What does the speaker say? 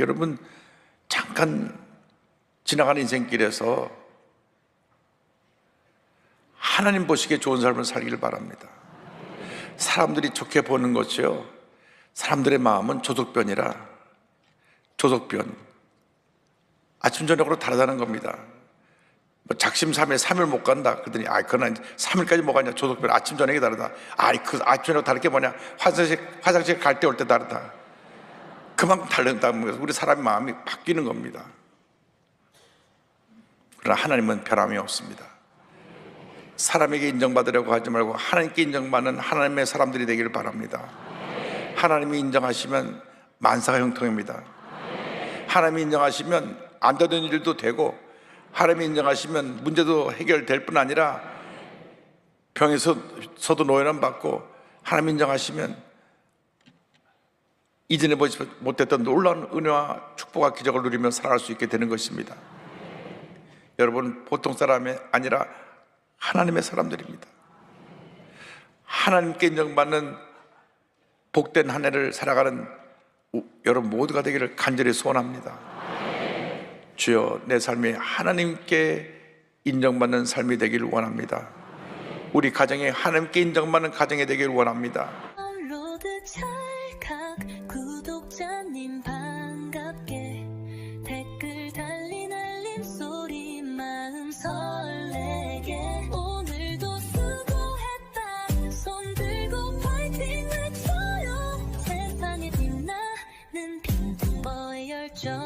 여러분 잠깐 지나가는 인생길에서 하나님 보시기에 좋은 삶을 살기를 바랍니다. 사람들이 좋게 보는 것이요. 사람들의 마음은 조석변이라 조석변. 아침 저녁으로 다르다는 겁니다. 뭐 작심삼일 3일 못 간다. 그러더니 아 그건 3일까지 못 가냐. 조석변 아침 저녁이 다르다. 아이 그 아침 저녁 다를 게 뭐냐. 화장실 화장실 갈 때 올 때 다르다. 그만큼 다른다는 거예요. 우리 사람의 마음이 바뀌는 겁니다. 그러나 하나님은 변함이 없습니다. 사람에게 인정받으려고 하지 말고 하나님께 인정받는 하나님의 사람들이 되기를 바랍니다. 하나님이 인정하시면 만사가 형통입니다. 하나님이 인정하시면 안 되는 일도 되고 하나님이 인정하시면 문제도 해결될 뿐 아니라 병에서도 노예는 받고 하나님 인정하시면 이전에 보지 못했던 놀라운 은혜와 축복과 기적을 누리며 살아갈 수 있게 되는 것입니다. 여러분 보통 사람이 아니라 하나님의 사람들입니다. 하나님께 인정받는 복된 한 해를 살아가는 우- 여러분 모두가 되기를 간절히 소원합니다. 주여 내 삶이 하나님께 인정받는 삶이 되기를 원합니다. 우리 가정이 하나님께 인정받는 가정이 되기를 원합니다. 님 반갑게 댓글 달린 알림 소리 마음 설레게. 오늘도 수고했다. 손 들고 파이팅 외쳐요. 세상에 빛나는 빈둥버의 뭐 열정?